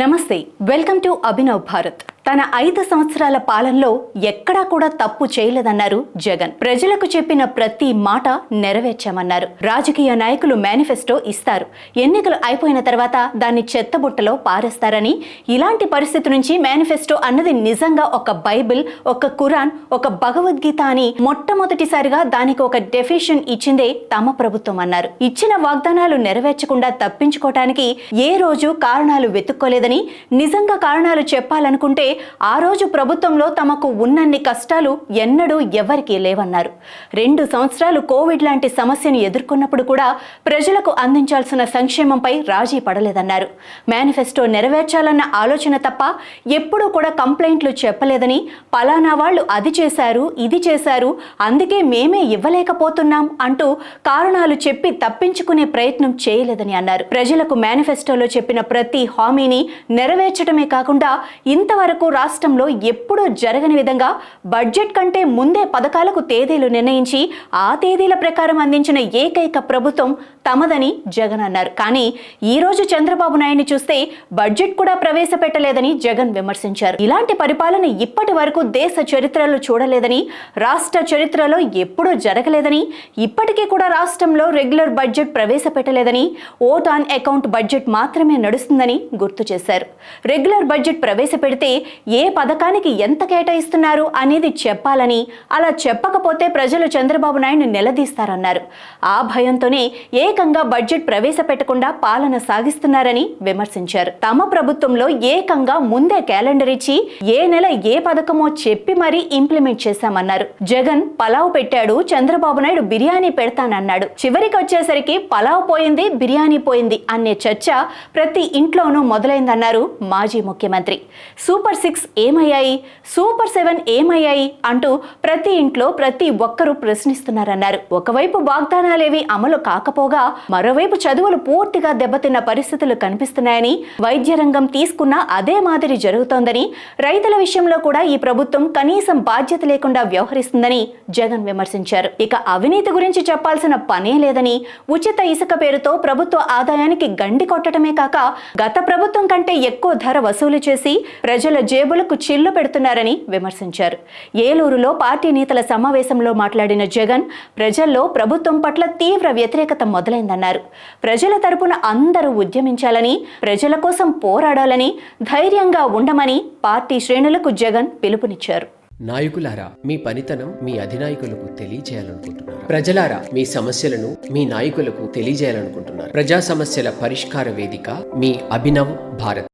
నమస్తే welcome to Abhinav Bharat. తన ఐదు సంవత్సరాల పాలనలో ఎక్కడా కూడా తప్పు చేయలేదన్నారు జగన్. ప్రజలకు చెప్పిన ప్రతి మాట నెరవేర్చామన్నారు. రాజకీయ నాయకులు మేనిఫెస్టో ఇస్తారు. ఎన్నికలు అయిపోయిన తర్వాత దాన్ని చెత్తబుట్టలో పారేస్తారని ఇలాంటి పరిస్థితి నుంచి మేనిఫెస్టో అన్నది నిజంగా ఒక బైబిల్ ఒక కురాన్ ఒక భగవద్గీత అని మొట్టమొదటిసారిగా దానికి ఒక డెఫిషన్ ఇచ్చిందే తమ ప్రభుత్వం అన్నారు. ఇచ్చిన వాగ్దానాలు నెరవేర్చకుండా తప్పించుకోవటానికి ఏ రోజు కారణాలు వెతుక్కోలేదని నిజంగా కారణాలు చెప్పాలనుకుంటే ఆ రోజు ప్రభుత్వంలో తమకు ఉన్నన్ని కష్టాలు ఎన్నడూ ఎవరికీ లేవన్నారు. రెండు సంవత్సరాలు కోవిడ్ లాంటి సమస్యను ఎదుర్కొన్నప్పుడు కూడా ప్రజలకు అందించాల్సిన సంక్షేమంపై రాజీ పడలేదన్నారు. మేనిఫెస్టో నెరవేర్చాలన్న ఆలోచన తప్ప ఎప్పుడూ కూడా కంప్లైంట్లు చెప్పలేదని పలానా వాళ్ళు అది చేశారు ఇది చేశారు అందుకే మేమే ఇవ్వలేకపోతున్నాం అంటూ కారణాలు చెప్పి తప్పించుకునే ప్రయత్నం చేయలేదని అన్నారు. ప్రజలకు మేనిఫెస్టోలో చెప్పిన ప్రతి హామీని నెరవేర్చడమే కాకుండా ఇంతవరకు రాష్ట్రంలో ఎప్పుడూ జరగని విధంగా బడ్జెట్ కంటే ముందే పథకాలకు తేదీలు నిర్ణయించి ఆ తేదీల ప్రకారం అందించిన ఏకైక ప్రభుత్వం తమదని జగన్ అన్నారు. కానీ ఈ రోజు చంద్రబాబు నాయుడిని చూస్తే బడ్జెట్ కూడా ప్రవేశపెట్టలేదని జగన్ విమర్శించారు. ఇలాంటి పరిపాలన ఇప్పటి వరకు దేశ చరిత్రలో చూడలేదని రాష్ట్ర చరిత్రలో ఎప్పుడూ జరగలేదని ఇప్పటికీ కూడా రాష్ట్రంలో రెగ్యులర్ బడ్జెట్ ప్రవేశపెట్టలేదని ఓట్ ఆన్ అకౌంట్ బడ్జెట్ మాత్రమే నడుస్తుందని గుర్తు చేశారు. రెగ్యులర్ బడ్జెట్ ప్రవేశపెడితే ఏ పథకానికి ఎంత కేటాయిస్తున్నారు అనేది చెప్పాలని అలా చెప్పకపోతే ప్రజలు చంద్రబాబు నాయుడు నిలదీస్తారన్నారు. ఆ భయంతోనే ఏకంగా బడ్జెట్ ప్రవేశపెట్టకుండా పాలన సాగిస్తున్నారని విమర్శించారు. తమ ప్రభుత్వంలో ఏకంగా ముందే క్యాలెండర్ ఇచ్చి ఏ నెల ఏ పథకమో చెప్పి మరీ ఇంప్లిమెంట్ చేశామన్నారు. జగన్ పలావ్ పెట్టాడు చంద్రబాబు నాయుడు బిర్యానీ పెడతానన్నాడు. చివరికి వచ్చేసరికి పలావ్ పోయింది బిర్యానీ పోయింది అనే చర్చ ప్రతి ఇంట్లోనూ మొదలైందన్నారు మాజీ ముఖ్యమంత్రి. సూపర్ సిక్స్ ఏమయ్యాయి? సూపర్ సెవెన్ ఏమయ్యాయి? అంటూ ప్రతి ఇంట్లో ప్రతి ఒక్కరూ ప్రశ్నిస్తున్నారన్నారు. ఒకవైపు వాగ్దానాలేవి అమలు కాకపోగా మరోవైపు చదువులు పూర్తిగా దెబ్బతిన్న పరిస్థితులు కనిపిస్తున్నాయని వైద్య రంగం తీసుకున్న అదే మాదిరి జరుగుతోందని రైతుల విషయంలో కూడా ఈ ప్రభుత్వం కనీసం బాధ్యత లేకుండా వ్యవహరిస్తుందని జగన్ విమర్శించారు. ఇక అవినీతి గురించి చెప్పాల్సిన పనే లేదని ఉచిత ఇసుక పేరుతో ప్రభుత్వ ఆదాయానికి గండి కొట్టడమే కాక గత ప్రభుత్వం కంటే ఎక్కువ ధర వసూలు చేసి ప్రజల జేబులకు చిల్లు పెడుతున్నారని విమర్శించారు. ఏలూరులో పార్టీ నేతల సమావేశంలో మాట్లాడిన జగన్ ప్రజల్లో ప్రభుత్వం పట్ల తీవ్ర వ్యతిరేకత మొదలైందన్నారు. ప్రజల తరపున అందరూ ఉద్యమించాలని ప్రజల కోసం పోరాడాలని ధైర్యంగా ఉండమని పార్టీ శ్రేణులకు జగన్ పిలుపునిచ్చారు. నాయకులారా మీ పనితనం మీ అధినాయకులకు తెలియజేయాలనుకుంటున్నారు? ప్రజలారా మీ సమస్యలను మీ నాయకులకు తెలియజేయాలనుకుంటున్నారు? ప్రజా సమస్యల పరిష్కార వేదిక మీ అభినవ్ భారత్.